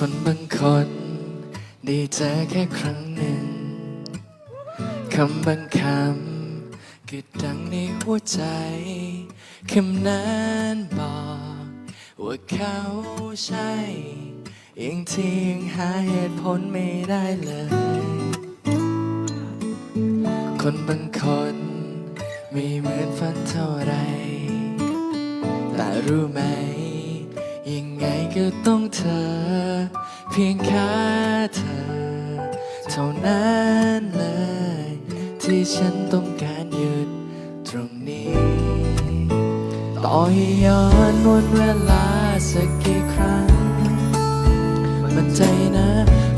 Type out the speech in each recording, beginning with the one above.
คนบางคน ได้เจอแค่ครั้งหนึ่ง คำบางคำก็ดังในหัวใจ คำนั้นบอกว่าเขาใช่ยังที่ยังหาเหตุผลไม่ได้เลย คนบางคนไม่เหมือนฝันเท่าไรแต่รู้ไหมยังไง ก็ต้องเธอ เพียงแค่เธอ เท่านั้นเลย ที่ฉันต้องการหยุดตรงนี้ ต่อให้ย้อนวนเวลาสักกี่ครั้ง มันใจนะ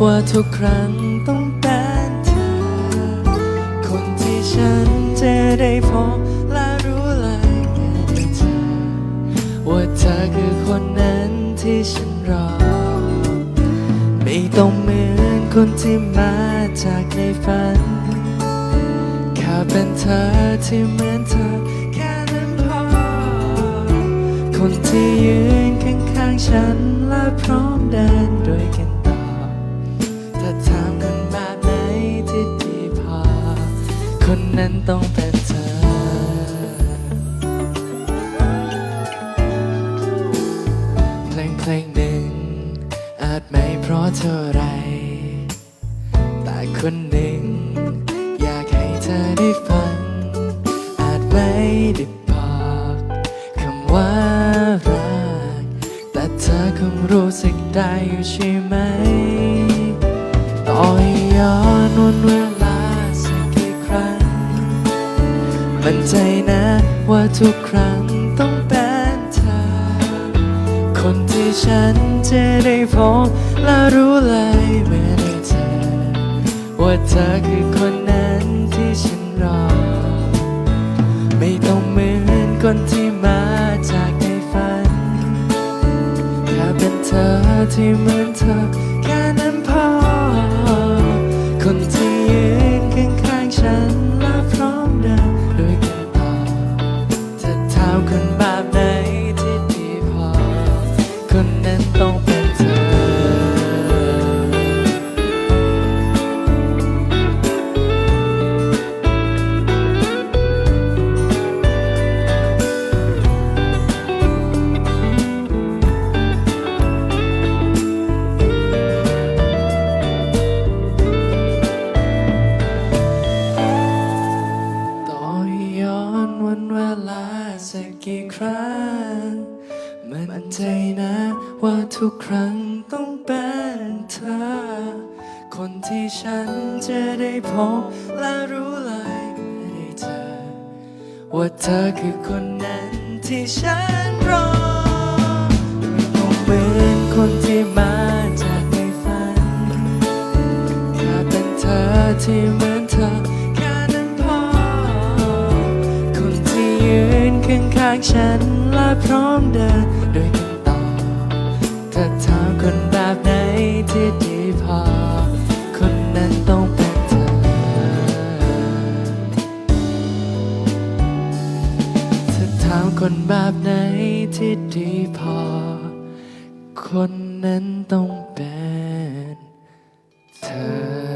ว่าทุกครั้งต้องเป็นเธอ คนที่ฉันจะได้พบและ ที่ฉันรอ ไม่ต้องเหมือนคนที่มาจากในฝัน แค่เป็นเธอที่เหมือนเธอแค่นั้นพอ คนที่ยืนข้างๆฉันและพร้อมเดินด้วยกันต่อ ถ้าถามคนแบบไหนที่ดีพอ คนนั้นต้องเป็นเธอ จไม่เท่าไร แต่คนหนึ่ง อยากให้เธอได้ฟัง อาจไม่ได้บอกคำว่ารัก แต่เธอคงรู้สึกได้อยู่ใช่ไหม ต่อให้ย้อนวันเวลาสักกี่ครั้ง มั่นใจนะว่าทุกครั้งต้องเป็น ฉันจะได้พบและรู้เลยเมื่อได้เจอว่าเธอคือคนนั้นที่ฉันรอ ไม่ต้องเหมือนคนที่มาจากในฝันแค่เป็นเธอที่เหมือนเธอ สักกี่ครั้ง มั่นใจนะว่าทุกครั้งต้องเป็นเธอ คนที่ฉันจะได้พบและรู้เลยเมื่อได้เจอว่าเธอคือคนนั้นที่ฉันรอไม่ต้องเหมือนคนที่มาจากในฝันแค่เป็นเธอที่เหมือนเธอ ข้างๆฉันและพร้อมเดินด้วยกันต่อถ้าถามคนแบบไหนที่ดีพอ คนนั้นต้องเป็นเธอถ้าถามคนแบบไหนที่ดีพอ คนนั้นต้องเป็นเธอ